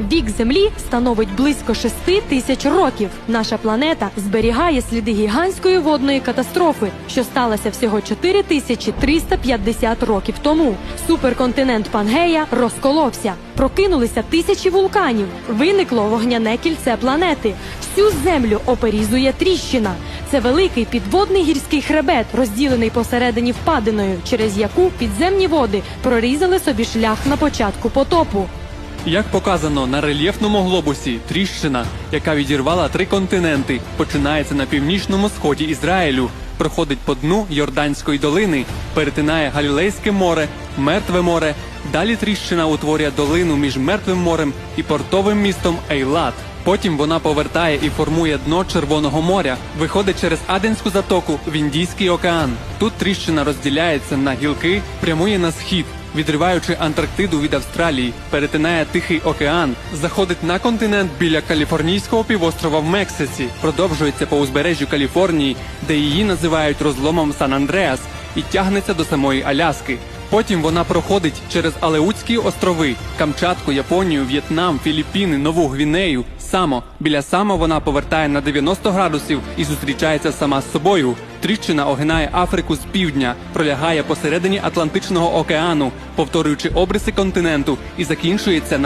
Вік Землі становить близько 6 тисяч років. Наша планета зберігає сліди гігантської водної катастрофи, що сталася всього 4350 років тому. Суперконтинент Пангея розколовся. Прокинулися тисячі вулканів. Виникло вогняне кільце планети. Всю землю оперізує тріщина. Це великий підводний гірський хребет, розділений посередині впадиною, через яку підземні води прорізали собі шлях на початку потопу. Як показано на рельєфному глобусі, тріщина, яка відірвала три континенти, починається на північному сході Ізраїлю, проходить по дну Йорданської долини, перетинає Галілейське море, Мертве море. Далі тріщина утворює долину між Мертвим морем і портовим містом Ейлат. Потім вона повертає і формує дно Червоного моря, виходить через Аденську затоку в Індійський океан. Тут тріщина розділяється на гілки, прямує на схід, відриваючи Антарктиду від Австралії, перетинає Тихий океан, заходить на континент біля Каліфорнійського півострова в Мексиці, продовжується по узбережжю Каліфорнії, де її називають розломом Сан-Андреас, і тягнеться до самої Аляски. Потім вона проходить через Алеутські острови, Камчатку, Японію, В'єтнам, Філіппіни, Нову Гвінею. Само біля Само вона повертає на 90 градусів і зустрічається сама з собою. Тріщина огинає Африку з півдня, пролягає посередині Атлантичного океану, повторюючи обриси континенту, і закінчується на